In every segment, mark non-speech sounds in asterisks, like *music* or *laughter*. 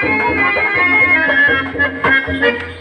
Thank you.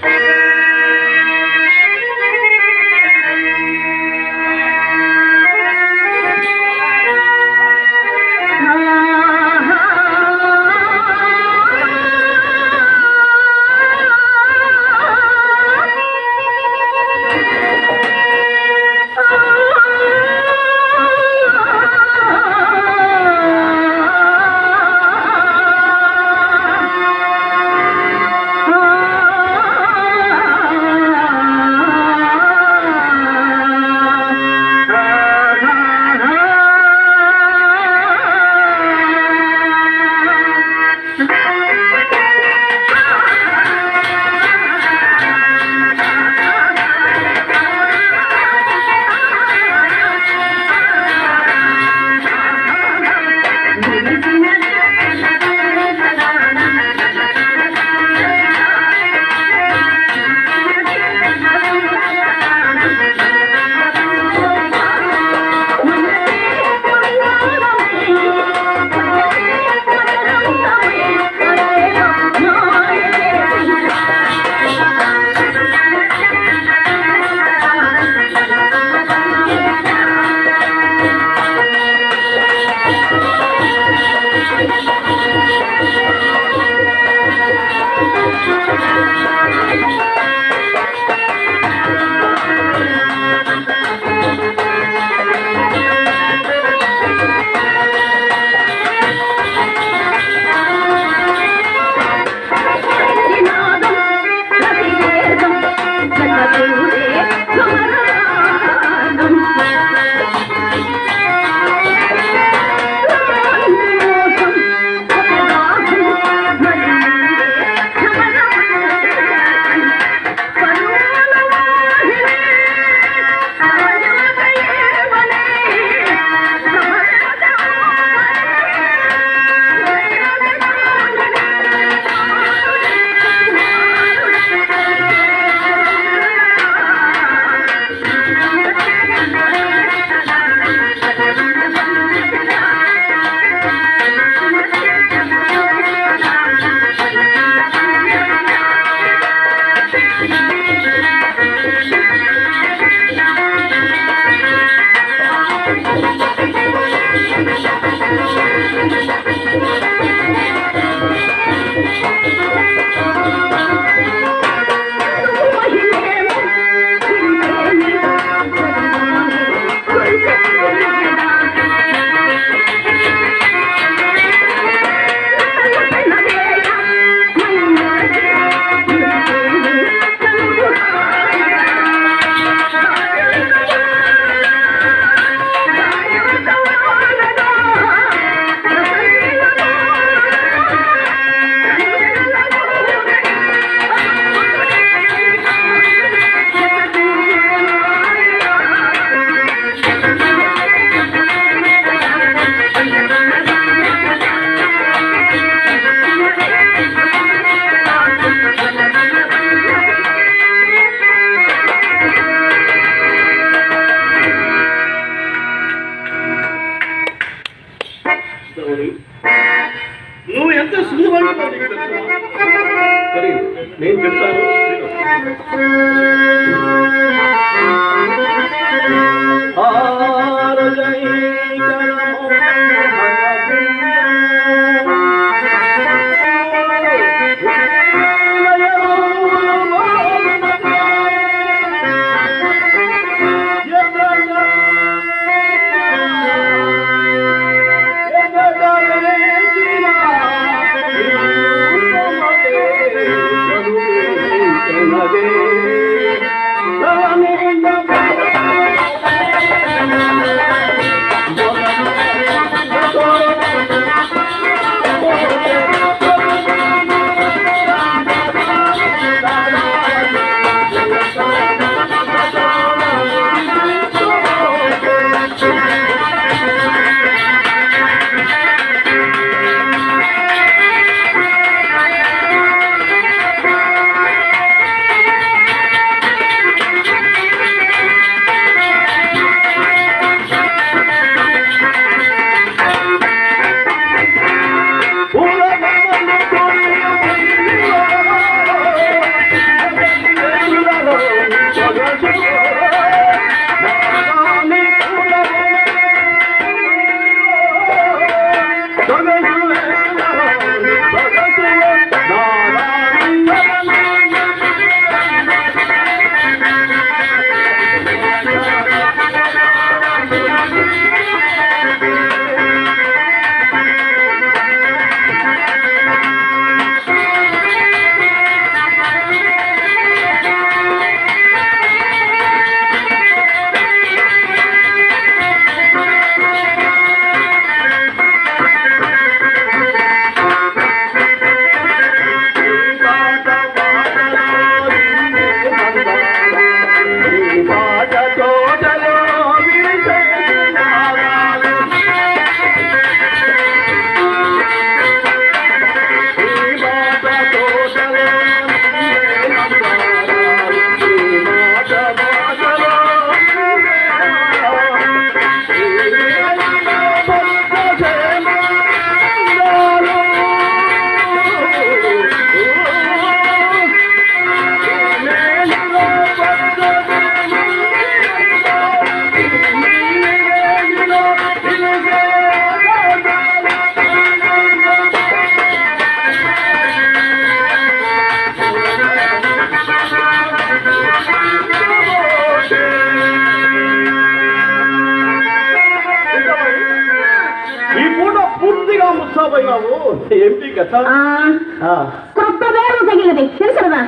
ఈ ఏమిటి కథ ఆ, ఆ, కొత్త వేరు తగిలినది తెలుసు కదా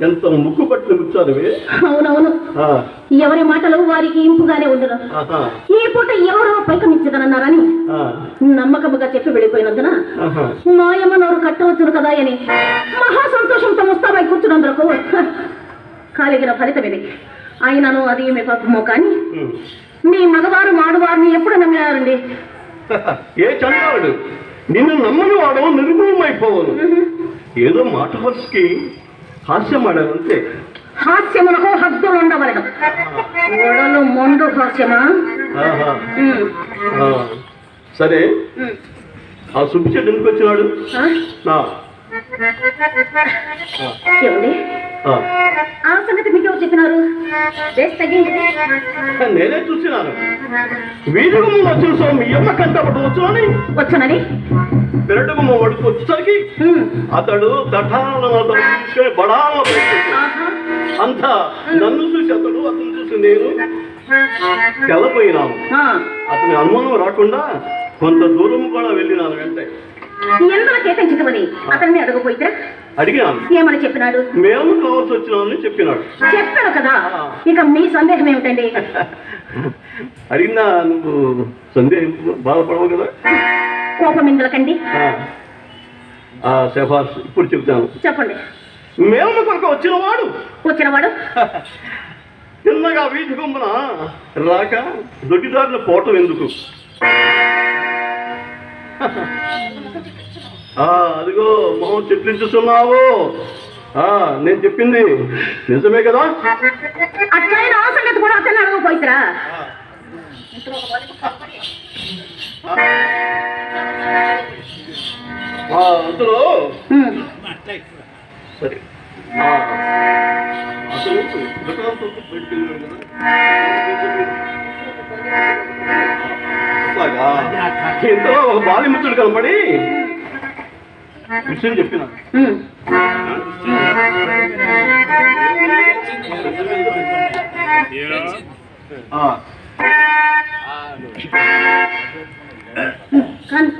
ఎంత ముక్కు పట్ల ముచ్చారువి? అవునవును. ఎవరి మాటలు వారికి ఇంపుగానే ఉండరు ఈ పూట ఎవరో పైకమిచ్చదనన్నారని నమ్మకముగా చెప్పి వెళ్ళిపోయినందున. నాయమ్మ నోరు కట్టవచ్చును కదా అని మహా సంతోషంతో ముస్తాబై కూర్చున్నందుకు కాలిగిన ఫలితం ఇది ఆయనను అది మీ పాపమో కానీ. మీ మగవారు మాడువారిని ఎప్పుడు నమ్మినారండి? *laughs* ఏ చండాడు నిన్ను నమ్మని వాడు నిర్మూలమైపోవను. ఏదో మాట వరుసకి హాస్యం ఆడావు అంతే. హాస్యమునకు హద్దులు ఉండవలను. ఒడలు మొండు హాస్యమా. సరే. ఆ సుబ్బి చెట్టు ఎందుకు వచ్చినాడు? ఆ? సంగతి మీకు ఎవరు చెప్పినారు? తగ్గింది. నేనే చూసినాను. వీధి గుమ్మ వచ్చిన సో మీ అమ్మ కంటపడు వచ్చునని వచ్చునని? పెరడు గుమ్మ వడుకు వచ్చేసరికి. అతడు దఠాన బడాన. అంతా నన్ను చూసి అతడు అతను చూసి నేను తెల్లపోయినాను. అతని అనుమానం రాకుండా కొంత దూరం కూడా వెళ్ళినాను వెంటే ఎందులో కేటాయించమని అతన్ని అడగపోయితే అడిగినాను ఏమని చెప్పినాడు? మేము కావాల్సి వచ్చినామని చెప్పినాడు. చెప్పాడు కదా. ఇక మీ సందేహం ఏమిటండి? *laughs* అడిగినా నువ్వు సందేహం బాధపడవు కదా? కోపం. ఆ. శభాష్ ఇప్పుడు చెప్తాను. చెప్పండి. మేము కొరకు వచ్చిన వాడు వచ్చినవాడు? చిన్నగా *laughs* వీధి గుమ్మన రాక దొడ్డిదారిన పోవటం ఎందుకు? అదిగో మొహం చెప్పించుతున్నావు ఆ, నేను చెప్పింది నిజమే కదా? అట్లయిన సంగతి కూడా అడగపోయితరా అందులో సరే. అసలు కదా? ఇంతలో ఒక బాలిమిత్రుడు కనపడి విషయం చెప్పిన. కానీ